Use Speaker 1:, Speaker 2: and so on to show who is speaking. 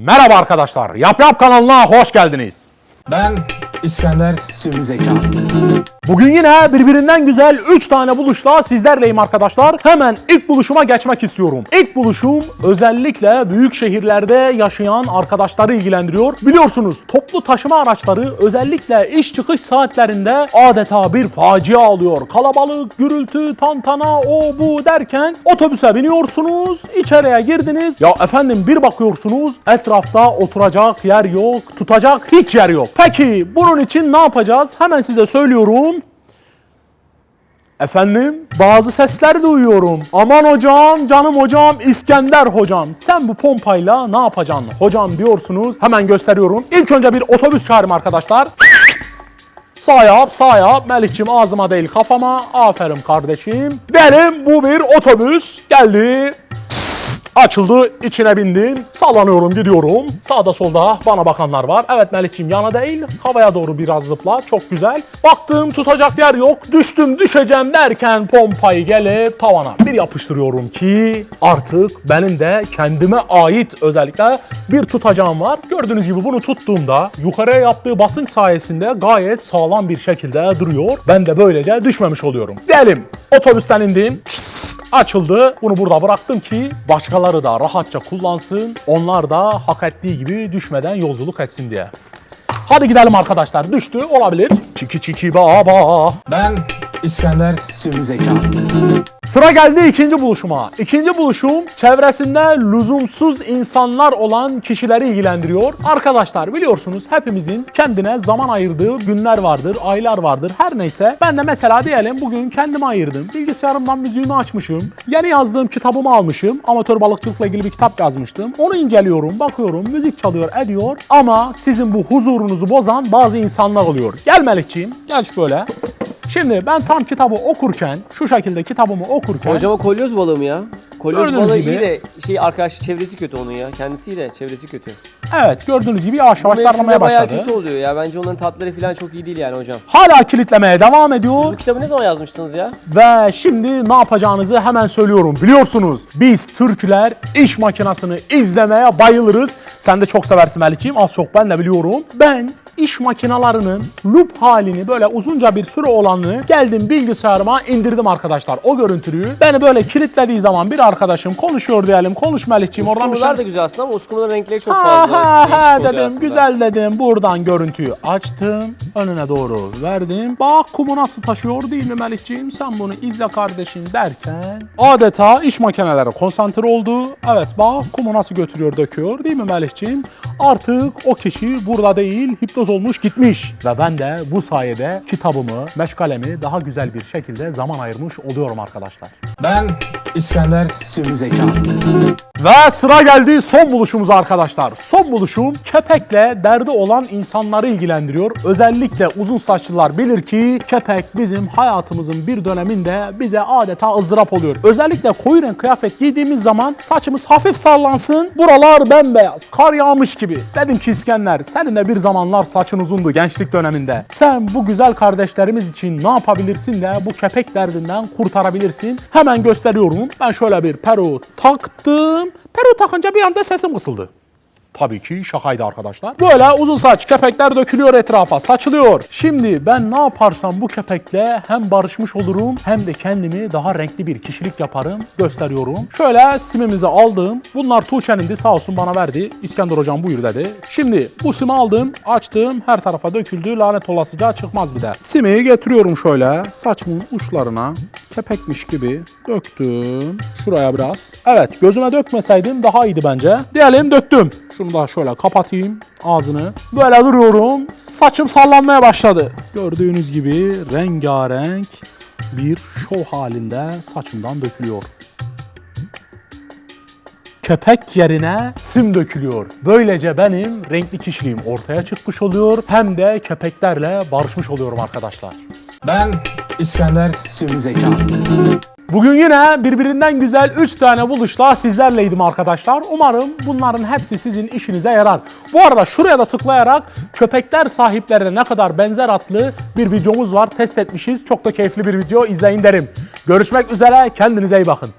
Speaker 1: Merhaba arkadaşlar, Yap Yap kanalına hoş geldiniz.
Speaker 2: Ben İskender Sivri Zeka.
Speaker 1: Bugün yine birbirinden güzel 3 tane buluşla sizlerleyim arkadaşlar. Hemen ilk buluşuma geçmek istiyorum. İlk buluşum özellikle büyük şehirlerde yaşayan arkadaşları ilgilendiriyor. Biliyorsunuz toplu taşıma araçları özellikle iş çıkış saatlerinde adeta bir facia alıyor. Kalabalık, gürültü, tantana, o bu derken otobüse biniyorsunuz, içeriye girdiniz. Ya efendim bir bakıyorsunuz etrafta oturacak yer yok, tutacak hiç yer yok. Peki bunun için ne yapacağız? Hemen size söylüyorum. Efendim bazı sesler duyuyorum. Aman hocam, canım hocam, İskender hocam. Sen bu pompayla ne yapacaksın hocam diyorsunuz. Hemen gösteriyorum. İlk önce bir otobüs çağırayım arkadaşlar. Sağ yap, sağ yap. Melih'cim ağzıma değil kafama. Aferin kardeşim. Derim bu bir otobüs. Geldi. Açıldı, içine bindin. Sallanıyorum, gidiyorum. Sağda solda bana bakanlar var. Evet Melih'ciğim yana değil, havaya doğru biraz zıpla. Çok güzel. Baktım tutacak yer yok. Düştüm, düşeceğim derken pompayı gelip tavana bir yapıştırıyorum ki artık benim de kendime ait özellikle bir tutacağım var. Gördüğünüz gibi bunu tuttuğumda yukarıya yaptığı basınç sayesinde gayet sağlam bir şekilde duruyor. Ben de böylece düşmemiş oluyorum. Diyelim otobüsten indim açıldı. Bunu burada bıraktım ki başkaları da rahatça kullansın. Onlar da hak ettiği gibi düşmeden yolculuk etsin diye. Hadi gidelim arkadaşlar. Düştü olabilir. Çiki çiki baba.
Speaker 2: Ben İskender Sivri Zeka.
Speaker 1: Sıra geldi ikinci buluşuma. İkinci buluşum çevresinde lüzumsuz insanlar olan kişileri ilgilendiriyor. Arkadaşlar biliyorsunuz hepimizin kendine zaman ayırdığı günler vardır, aylar vardır. Her neyse ben de mesela diyelim bugün kendime ayırdım. Bilgisayarımdan müziğimi açmışım. Yeni yazdığım kitabımı almışım. Amatör balıkçılıkla ilgili bir kitap yazmıştım. Onu inceliyorum, bakıyorum, müzik çalıyor, ediyor. Ama sizin bu huzurunuzu bozan bazı insanlar oluyor. Gel Melekciğim, gel şöyle. Şimdi ben tam kitabı okurken, şu şekilde kitabımı okurken...
Speaker 3: Hocam o kolyoz balığı mı ya? Kolyoz
Speaker 1: Gördüğünüz
Speaker 3: balığı
Speaker 1: gibi.
Speaker 3: iyi de şey arkadaş çevresi kötü onun ya. Kendisiyle çevresi kötü.
Speaker 1: Evet gördüğünüz gibi yavaş yavaş
Speaker 3: Mevsimde
Speaker 1: darlamaya
Speaker 3: bayağı
Speaker 1: başladı.
Speaker 3: kötü oluyor ya. Bence onların tatları falan çok iyi değil yani hocam.
Speaker 1: Hala kilitlemeye devam ediyor
Speaker 3: Bu kitabı ne zaman yazmıştınız ya?
Speaker 1: ve şimdi ne yapacağınızı hemen söylüyorum. Biliyorsunuz biz Türkler iş makinasını izlemeye bayılırız. Sen de çok seversin Melih'ciğim az çok ben de biliyorum. Ben iş makinalarının loop halini böyle uzunca bir süre olanını geldim bilgisayarıma indirdim arkadaşlar. O görüntüyü beni böyle kilitlediği zaman bir arkadaşım konuşuyor diyelim. Konuş Melih'ciğim oradan bir şey...
Speaker 3: Da güzel aslında ama uskumruların renkleri çok
Speaker 1: Ha
Speaker 3: fazla.
Speaker 1: ha ha
Speaker 3: oluyor
Speaker 1: dedim
Speaker 3: aslında.
Speaker 1: güzel dedim buradan görüntüyü açtım önüne doğru verdim bak kumu nasıl taşıyor değil mi Melihciğim sen bunu izle kardeşim derken adeta iş makineleri konsantre oldu evet bak kumu nasıl götürüyor döküyor değil mi Melihciğim artık o kişi burada değil hipnoz olmuş gitmiş ve ben de bu sayede kitabımı meşgalemi daha güzel bir şekilde zaman ayırmış oluyorum arkadaşlar.
Speaker 2: Ben İskender Sivri Zeka.
Speaker 1: Ve sıra geldi son buluşumuza arkadaşlar. Son buluşum kepekle derdi olan insanları ilgilendiriyor. Özellikle uzun saçlılar bilir ki kepek bizim hayatımızın bir döneminde bize adeta ızdırap oluyor. Özellikle koyu renk kıyafet giydiğimiz zaman saçımız hafif sallansın. Buralar bembeyaz, kar yağmış gibi. Dedim ki İskender senin de bir zamanlar saçın uzundu gençlik döneminde. Sen bu güzel kardeşlerimiz için ne yapabilirsin de bu kepek derdinden kurtarabilirsin. Hemen gösteriyorum. Ben şöyle bir peru taktım. Peru takınca bir anda sesim kısıldı. Tabii ki şakaydı arkadaşlar. Böyle uzun saç kepekler dökülüyor etrafa, saçılıyor. Şimdi ben ne yaparsam bu kepekle hem barışmış olurum hem de kendimi daha renkli bir kişilik yaparım. Gösteriyorum. Şöyle simimizi aldım. Bunlar Tuğçe'nindi sağ olsun bana verdi. İskender hocam buyur dedi. Şimdi bu simi aldım, açtım. Her tarafa döküldü. Lanet olasıca çıkmaz bir de. Simi getiriyorum şöyle saçımın uçlarına kepekmiş gibi döktüm. Şuraya biraz. Evet gözüme dökmeseydim daha iyiydi bence. Diyelim döktüm. Şunu da şöyle kapatayım ağzını. Böyle duruyorum. Saçım sallanmaya başladı. Gördüğünüz gibi rengarenk bir şov halinde saçımdan dökülüyor. Köpek yerine sim dökülüyor. Böylece benim renkli kişiliğim ortaya çıkmış oluyor. Hem de köpeklerle barışmış oluyorum arkadaşlar.
Speaker 2: Ben İskender Sivri Zeka.
Speaker 1: Bugün yine birbirinden güzel 3 tane buluşla sizlerleydim arkadaşlar. Umarım bunların hepsi sizin işinize yarar. Bu arada şuraya da tıklayarak köpekler sahiplerine ne kadar benzer adlı bir videomuz var. Test etmişiz. Çok da keyifli bir video izleyin derim. Görüşmek üzere. Kendinize iyi bakın.